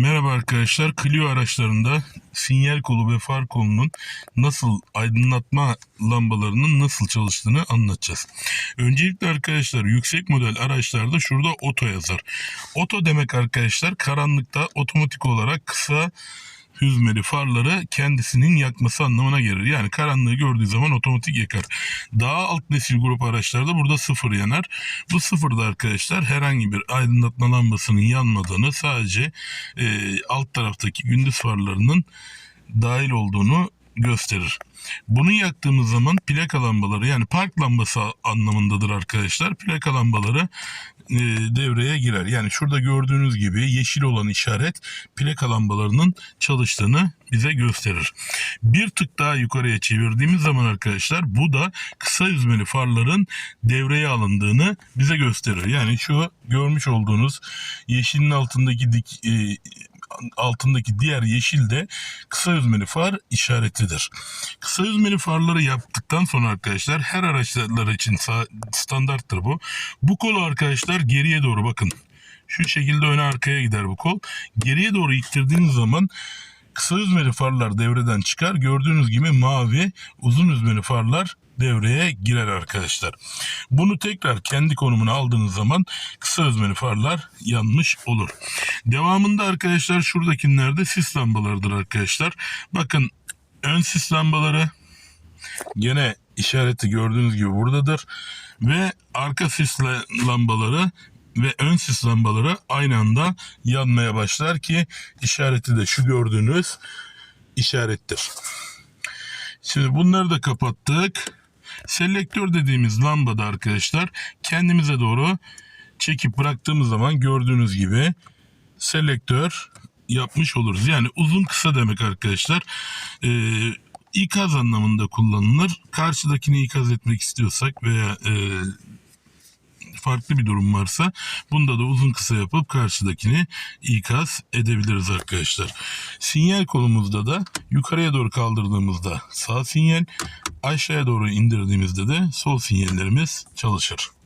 Merhaba arkadaşlar. Clio araçlarında sinyal kolu ve far kolunun nasıl aydınlatma lambalarının nasıl çalıştığını anlatacağız. Öncelikle arkadaşlar yüksek model araçlarda şurada oto yazar. Oto demek arkadaşlar karanlıkta otomatik olarak kısa hüzmeli farları kendisinin yakması anlamına gelir. Yani karanlığı gördüğü zaman otomatik yakar. Daha alt nesil grup araçlarda burada sıfır yanar. Bu sıfırda arkadaşlar herhangi bir aydınlatma lambasının yanmadığını sadece e, alt taraftaki gündüz farlarının dahil olduğunu gösterir. Bunu yaktığımız zaman plaka lambaları yani park lambası anlamındadır arkadaşlar. Plaka lambaları e, devreye girer. Yani şurada gördüğünüz gibi yeşil olan işaret plaka lambalarının çalıştığını bize gösterir. Bir tık daha yukarıya çevirdiğimiz zaman arkadaşlar bu da kısa yüzmeli farların devreye alındığını bize gösterir. Yani şu görmüş olduğunuz yeşilin altındaki dik, e, altındaki diğer yeşil de kısa yüzmeli far işaretidir. Kısa yüzmeli farları yaptıktan sonra arkadaşlar her araçlar için standarttır bu. Bu kolu arkadaşlar geriye doğru bakın. Şu şekilde öne arkaya gider bu kol. Geriye doğru ittirdiğiniz zaman kısa yüzmeli farlar devreden çıkar. Gördüğünüz gibi mavi uzun yüzmeli farlar devreye girer arkadaşlar. Bunu tekrar kendi konumuna aldığınız zaman kısa yüzmeli farlar yanmış olur. Devamında arkadaşlar şuradakilerde sis lambalarıdır arkadaşlar. Bakın ön sis lambaları gene işareti gördüğünüz gibi buradadır. Ve arka sis la- lambaları ve ön sis lambaları aynı anda yanmaya başlar ki işareti de şu gördüğünüz işarettir. Şimdi bunları da kapattık. Selektör dediğimiz lambada arkadaşlar kendimize doğru çekip bıraktığımız zaman gördüğünüz gibi selektör yapmış oluruz. Yani uzun kısa demek arkadaşlar. Ee, ikaz anlamında kullanılır. Karşıdakini ikaz etmek istiyorsak veya e, farklı bir durum varsa bunda da uzun kısa yapıp karşıdakini ikaz edebiliriz arkadaşlar. Sinyal kolumuzda da yukarıya doğru kaldırdığımızda sağ sinyal, aşağıya doğru indirdiğimizde de sol sinyallerimiz çalışır.